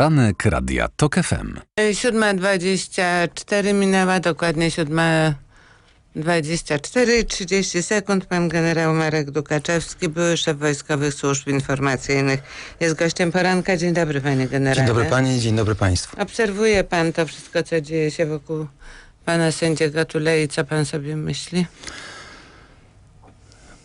Poranek Radia TOK FM. 7.24 minęła, dokładnie 7.24, 30 sekund. Pan generał Marek Dukaczewski, były szef Wojskowych Służb Informacyjnych, jest gościem poranka. Dzień dobry, panie generale. Dzień dobry pani, dzień dobry państwu. Obserwuje pan to wszystko, co dzieje się wokół pana sędziego Tulei. Co pan sobie myśli?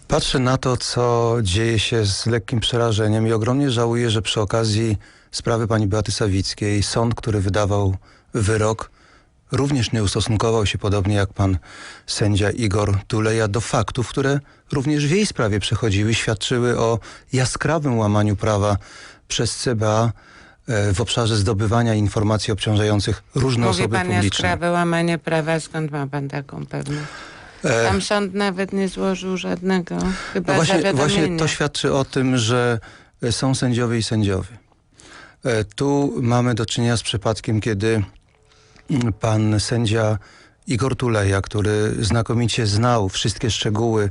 Patrzę na to, co dzieje się z lekkim przerażeniem i ogromnie żałuję, że przy okazji sprawy pani Beaty Sawickiej sąd, który wydawał wyrok, również nie ustosunkował się podobnie jak pan sędzia Igor Tuleja do faktów, które również w jej sprawie przechodziły, świadczyły o jaskrawym łamaniu prawa przez CBA e, w obszarze zdobywania informacji obciążających różne Mówi osoby pan publiczne. jaskrawe łamanie prawa. Skąd ma pan taką pewność? E, Tam sąd nawet nie złożył żadnego chyba No właśnie, właśnie to świadczy o tym, że są sędziowie i sędziowie. E, Tu mamy do czynienia z przypadkiem, kiedy mm, pan sędzia Igor Tuleja, który znakomicie znał wszystkie szczegóły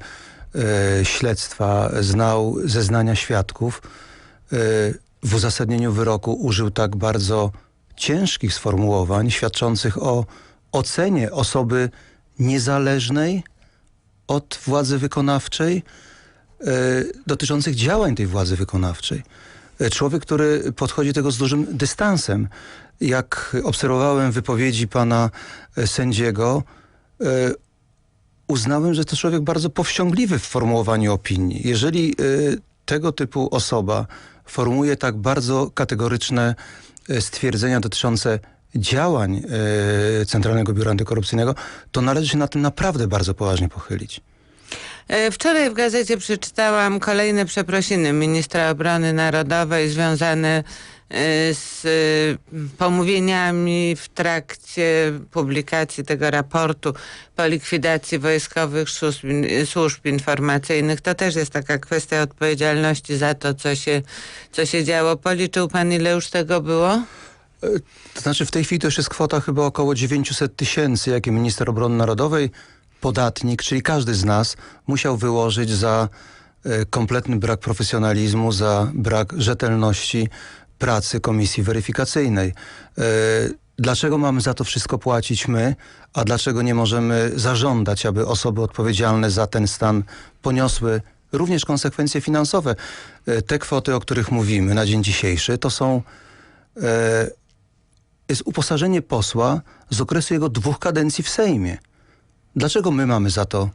e, śledztwa, znał zeznania świadków, e, w uzasadnieniu wyroku użył tak bardzo ciężkich sformułowań świadczących o ocenie osoby niezależnej od władzy wykonawczej dotyczących działań tej władzy wykonawczej. Człowiek, który podchodzi tego z dużym dystansem. Jak obserwowałem wypowiedzi pana e, sędziego, e, uznałem, że to człowiek bardzo powściągliwy w formułowaniu opinii. Jeżeli e, tego typu osoba formułuje tak bardzo kategoryczne stwierdzenia dotyczące działań Centralnego Biura Antykorupcyjnego, to należy się na tym naprawdę bardzo poważnie pochylić. E, Wczoraj w gazecie przeczytałam kolejne przeprosiny ministra obrony narodowej związane e, z e, pomówieniami w trakcie publikacji tego raportu po likwidacji wojskowych służb, informacyjnych. To też jest taka kwestia odpowiedzialności za to, co się, co się działo. Policzył pan, ile już tego było? To znaczy w tej chwili to już jest kwota chyba około 900 tysięcy, jakie minister obrony narodowej, podatnik, czyli każdy z nas musiał wyłożyć za e, kompletny brak profesjonalizmu, za brak rzetelności pracy komisji weryfikacyjnej. E, Dlaczego mamy za to wszystko płacić my, a dlaczego nie możemy zażądać, aby osoby odpowiedzialne za ten stan poniosły również konsekwencje finansowe? E, Te kwoty, o których mówimy na dzień dzisiejszy, to są jest uposażenie posła z okresu jego dwóch kadencji w Sejmie. Dlaczego my mamy za to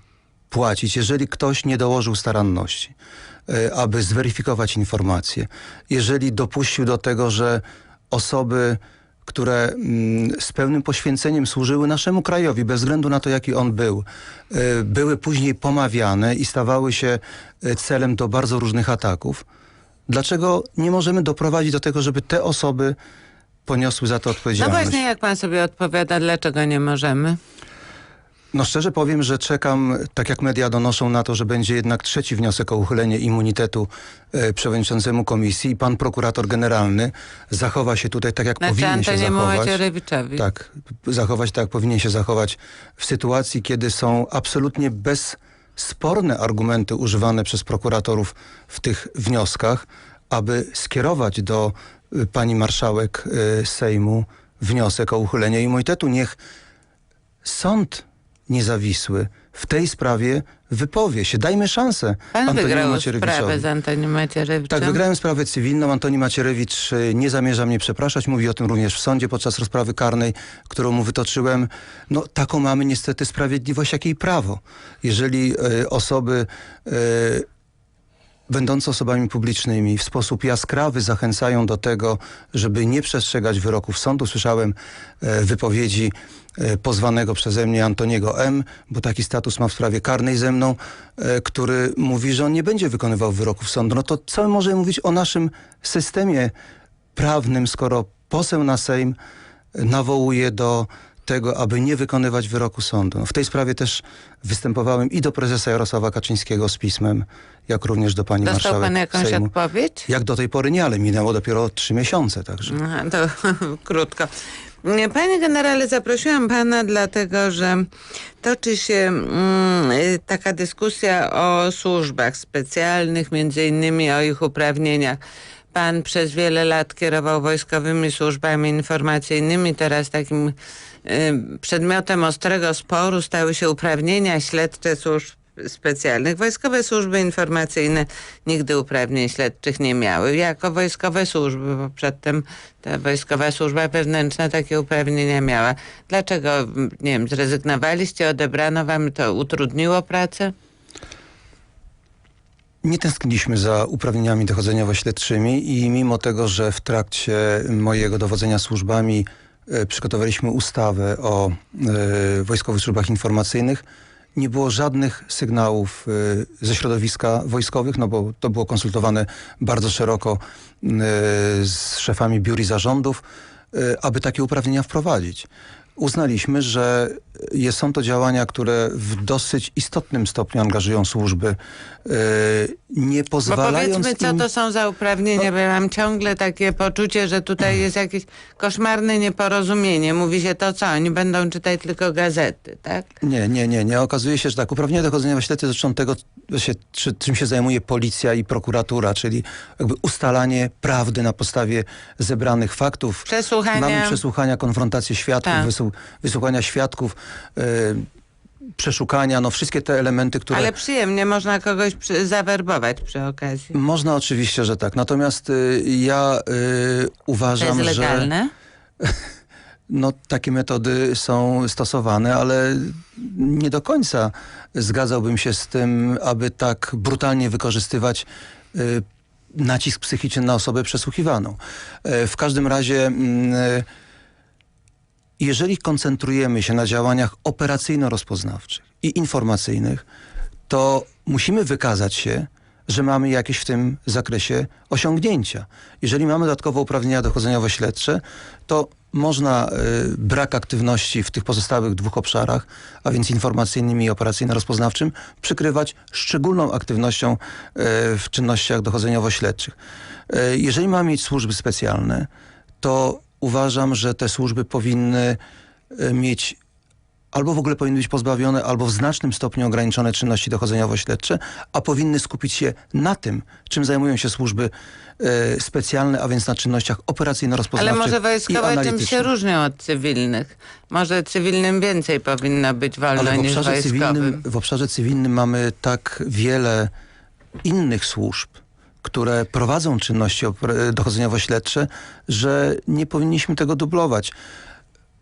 płacić, jeżeli ktoś nie dołożył staranności, e, aby zweryfikować informacje? Jeżeli dopuścił do tego, że osoby, które mm, z pełnym poświęceniem służyły naszemu krajowi, bez względu na to, jaki on był, e, były później pomawiane i stawały się e, celem do bardzo różnych ataków, Dlaczego nie możemy doprowadzić do tego, żeby te osoby poniosły za to No odpowiedzialność? właśnie, jak pan sobie odpowiada, dlaczego nie możemy? No szczerze powiem, że czekam, tak jak media donoszą na to, że będzie jednak trzeci wniosek o uchylenie immunitetu e, przewodniczącemu komisji i pan prokurator generalny zachowa się tutaj tak, jak Znaczy powinien się zachować. Tak, zachować tak, jak powinien się zachować w sytuacji, kiedy są absolutnie bezsporne argumenty używane przez prokuratorów w tych wnioskach, aby skierować do y, pani marszałek y, Sejmu wniosek o uchylenie immunitetu. Niech sąd niezawisły w tej sprawie wypowie się. Dajmy szansę Pan Antoniemu Macierewiczowi. sprawę z Antonim Macierewiczem. Tak, wygrałem sprawę cywilną. Antoni Macierewicz y, nie zamierza mnie przepraszać. Mówi o tym również w sądzie podczas rozprawy karnej, którą mu wytoczyłem. No taką mamy niestety sprawiedliwość, jak i prawo. Jeżeli y, osoby y, będące osobami publicznymi w sposób jaskrawy zachęcają do tego, żeby nie przestrzegać wyroków sądu. Słyszałem e, wypowiedzi e, pozwanego przeze mnie Antoniego M., bo taki status ma w sprawie karnej ze mną, e, który mówi, że on nie będzie wykonywał wyroków sądu. No to co może mówić o naszym systemie prawnym, skoro poseł na Sejm nawołuje do tego, aby nie wykonywać wyroku sądu. No, W tej sprawie też występowałem i do prezesa Jarosława Kaczyńskiego z pismem, jak również do pani Dostał marszałek pan jakąś Sejmu. odpowiedź? Jak do tej pory nie, ale minęło dopiero trzy miesiące, także. Aha, to krótko. Nie, Panie generale, zaprosiłam pana dlatego, że toczy się mm, y, taka dyskusja o służbach specjalnych, między innymi o ich uprawnieniach pan przez wiele lat kierował wojskowymi służbami informacyjnymi. Teraz takim przedmiotem ostrego sporu stały się uprawnienia śledcze służb specjalnych. Wojskowe służby informacyjne nigdy uprawnień śledczych nie miały. Jako wojskowe służby, bo przedtem ta wojskowa służba wewnętrzna takie uprawnienia miała. Dlaczego, nie wiem, zrezygnowaliście, odebrano wam, to utrudniło pracę? Nie tęskniliśmy za uprawnieniami dochodzeniowo-śledczymi i mimo tego, że w trakcie mojego dowodzenia służbami przygotowaliśmy ustawę o e, wojskowych służbach informacyjnych, nie było żadnych sygnałów e, ze środowiska wojskowych, no bo to było konsultowane bardzo szeroko e, z szefami biur i zarządów, e, aby takie uprawnienia wprowadzić. Uznaliśmy, że są to działania, które w dosyć istotnym stopniu angażują służby, e, nie Bo pozwalając powiedzmy, co to są za uprawnienia, bo ja mam ciągle takie poczucie, że tutaj jest jakieś koszmarne nieporozumienie. Mówi się to co, oni będą czytać tylko gazety, tak? Nie, nie, nie, nie. Okazuje się, że tak, uprawnienia dochodzeniowe śledcze dotyczą tego, się, czy, czym się zajmuje policja i prokuratura, czyli jakby ustalanie prawdy na podstawie zebranych faktów. Przesłuchania. Mamy przesłuchania, konfrontacje świadków, Tak. Wysłu- wysłuchania świadków, e, przeszukania, no wszystkie te elementy, które... Ale przyjemnie można kogoś przy, zawerbować przy okazji. Można oczywiście, że tak. Natomiast y, ja y, To uważam, jest że legalne? no, takie metody są stosowane, ale nie do końca zgadzałbym się z tym, aby tak brutalnie wykorzystywać y, nacisk psychiczny na osobę przesłuchiwaną. E, w każdym razie, mm, e, jeżeli koncentrujemy się na działaniach operacyjno-rozpoznawczych i informacyjnych, to musimy wykazać się, że mamy jakieś w tym zakresie osiągnięcia. Jeżeli mamy dodatkowe uprawnienia dochodzeniowo-śledcze, to można y, brak aktywności w tych pozostałych dwóch obszarach, a więc informacyjnym i operacyjno-rozpoznawczym, przykrywać szczególną aktywnością y, w czynnościach dochodzeniowo-śledczych. Y, jeżeli mamy mieć służby specjalne, to uważam, że te służby powinny y, mieć albo w ogóle powinny być pozbawione, albo w znacznym stopniu ograniczone czynności dochodzeniowo-śledcze, a powinny skupić się na tym, czym zajmują się służby e, specjalne, a więc na czynnościach Ale operacyjno-rozpoznawczych może i wojskowe czym się różnią od cywilnych? Może cywilnym więcej powinno być wolno Ale niż wojskowym. cywilnym, w obszarze cywilnym mamy tak wiele innych służb, które prowadzą czynności dochodzeniowo-śledcze, że nie powinniśmy tego dublować.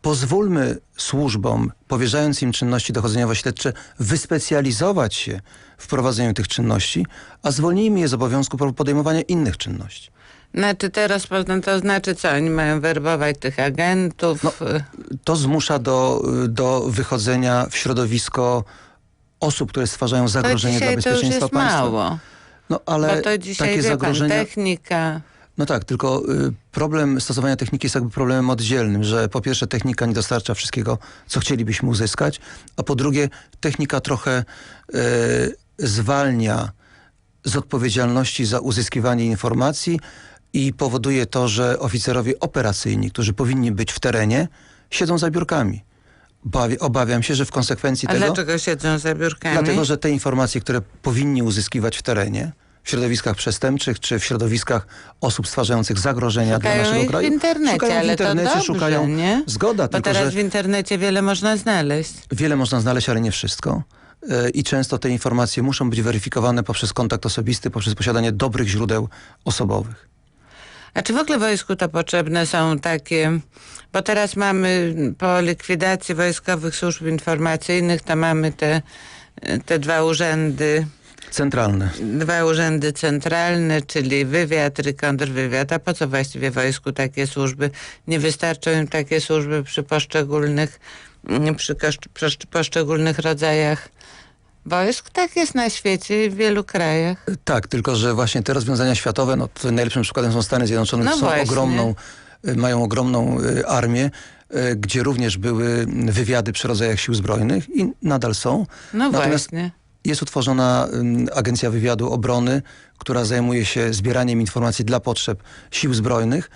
Pozwólmy służbom, powierzając im czynności dochodzeniowo-śledcze, wyspecjalizować się w prowadzeniu tych czynności, a zwolnijmy je z obowiązku podejmowania innych czynności. Znaczy te rozpoznam, to znaczy co? Oni mają werbować tych agentów? No, To zmusza do, do wychodzenia w środowisko osób, które stwarzają zagrożenie dla dzisiaj to już bezpieczeństwa jest państwa. mało. No ale Bo to dzisiaj, takie wie pan, zagrożenia... technika. No tak, tylko y, problem stosowania techniki jest jakby problemem oddzielnym, że po pierwsze technika nie dostarcza wszystkiego, co chcielibyśmy uzyskać, a po drugie technika trochę y, zwalnia z odpowiedzialności za uzyskiwanie informacji i powoduje to, że oficerowie operacyjni, którzy powinni być w terenie, siedzą za biurkami. Bawi- Obawiam się, że w konsekwencji A tego... dlaczego siedzą za biurkami? Dlatego, że te informacje, które powinni uzyskiwać w terenie, w środowiskach przestępczych, czy w środowiskach osób stwarzających zagrożenia Szukają dla naszego kraju, w internecie, szukają w ale internecie, to dobrze, szukają... nie? Zgoda, Bo tylko teraz w internecie wiele można znaleźć. wiele można znaleźć, ale nie wszystko. E, I często te informacje muszą być weryfikowane poprzez kontakt osobisty, poprzez posiadanie dobrych źródeł osobowych. A czy w ogóle w wojsku to potrzebne są takie, bo teraz mamy po likwidacji wojskowych służb informacyjnych, to mamy te, te dwa urzędy, Centralne. dwa urzędy centralne, czyli wywiad kontrwywiad. A po co właściwie wojsku takie służby? Nie wystarczą im takie służby przy poszczególnych, mm, przy poszczególnych rodzajach wojsk? Tak jest na świecie i w wielu krajach. Tak, tylko że właśnie te rozwiązania światowe, no najlepszym przykładem są Stany Zjednoczone, No są właśnie. ogromną, y, mają ogromną y, armię, y, gdzie również były wywiady przy rodzajach sił zbrojnych i nadal są. No Natomiast właśnie. Jest utworzona Agencja Wywiadu Obrony, która zajmuje się zbieraniem informacji dla potrzeb sił zbrojnych.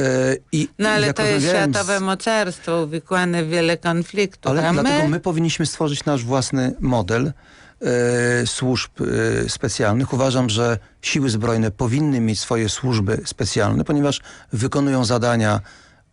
y, I No ale to jest światowe mocarstwo uwikłane w wiele konfliktów, Ale a dlatego my... my powinniśmy stworzyć nasz własny model, e, służb e, specjalnych. Uważam, że siły zbrojne powinny mieć swoje służby specjalne, ponieważ wykonują zadania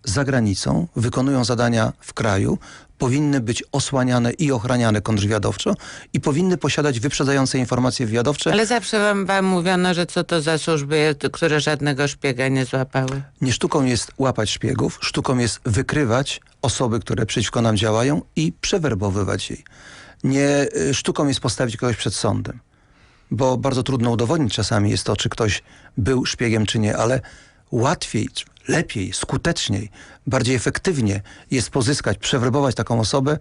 za granicą, wykonują zadania w kraju, powinny być osłaniane i ochraniane kontrwywiadowczo i powinny posiadać wyprzedzające informacje wywiadowcze. Ale zawsze wam, wam mówiono, że co to za służby, które żadnego szpiega nie złapały. Nie sztuką jest łapać szpiegów, sztuką jest wykrywać osoby, które przeciwko nam działają i przewerbowywać jej. Nie y, sztuką jest postawić kogoś przed sądem, bo bardzo trudno udowodnić czasami jest to, czy ktoś był szpiegiem, czy nie, ale łatwiej, lepiej, skuteczniej, bardziej efektywnie jest pozyskać, przewerbować taką osobę,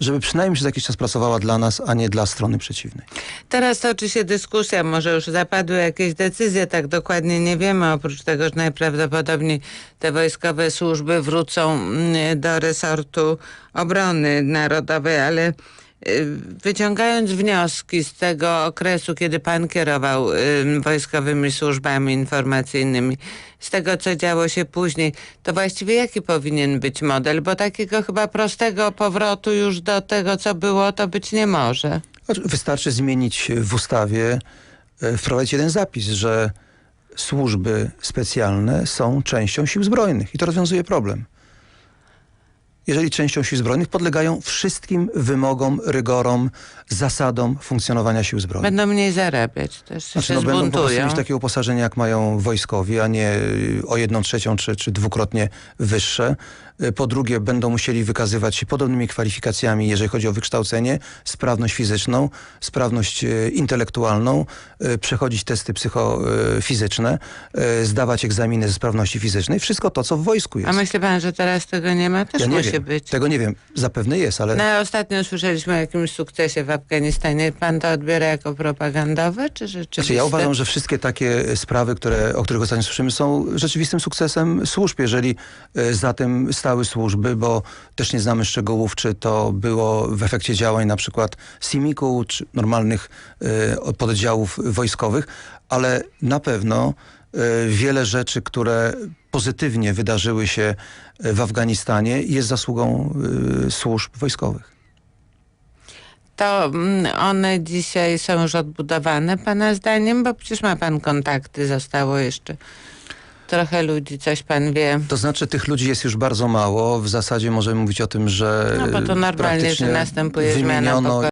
żeby przynajmniej przez jakiś czas pracowała dla nas, a nie dla strony przeciwnej. Teraz toczy się dyskusja, może już zapadły jakieś decyzje, tak dokładnie nie wiemy, oprócz tego, że najprawdopodobniej te wojskowe służby wrócą mm, do resortu obrony narodowej, ale wyciągając wnioski z tego okresu, kiedy pan kierował y, wojskowymi służbami informacyjnymi, z tego, co działo się później, to właściwie jaki powinien być model? Bo takiego chyba prostego powrotu już do tego, co było, to być nie może. Wystarczy zmienić w ustawie, e, wprowadzić jeden zapis, że służby specjalne są częścią sił zbrojnych i to rozwiązuje problem. Jeżeli częścią sił zbrojnych podlegają wszystkim wymogom, rygorom, zasadom funkcjonowania sił zbrojnych. Będą mniej zarabiać, też Znaczy, no, będą po prostu mieć takie uposażenie, jak mają wojskowi, a nie y, o jedną trzecią czy, czy dwukrotnie wyższe. Y, Po drugie, będą musieli wykazywać się podobnymi kwalifikacjami, jeżeli chodzi o wykształcenie, sprawność fizyczną, sprawność y, intelektualną, przechodzić testy psychofizyczne, zdawać egzaminy ze sprawności fizycznej. Wszystko to, co w wojsku jest. A myśli pan, że teraz tego nie ma? Też ja nie musi wiem. być. Tego nie wiem. Zapewne jest, ale... No, ostatnio słyszeliśmy o jakimś sukcesie w Afganistanie. Pan to odbiera jako propagandowe, czy rzeczywiście? Znaczy, ja uważam, że wszystkie takie sprawy, które, o których ostatnio słyszymy, są rzeczywistym sukcesem służb, jeżeli e, za tym stały służby, bo też nie znamy szczegółów, czy to było w efekcie działań na przykład SIMIK-u, czy normalnych pododdziałów wojskowych, ale na pewno wiele rzeczy, które pozytywnie wydarzyły się e, w Afganistanie jest zasługą e, służb wojskowych. To mm, one dzisiaj są już odbudowane pana zdaniem, bo przecież ma pan kontakty, zostało jeszcze trochę ludzi, coś pan wie. To znaczy tych ludzi jest już bardzo mało. W zasadzie możemy mówić o tym, że No bo to normalnie, że następuje zmiana wymieniono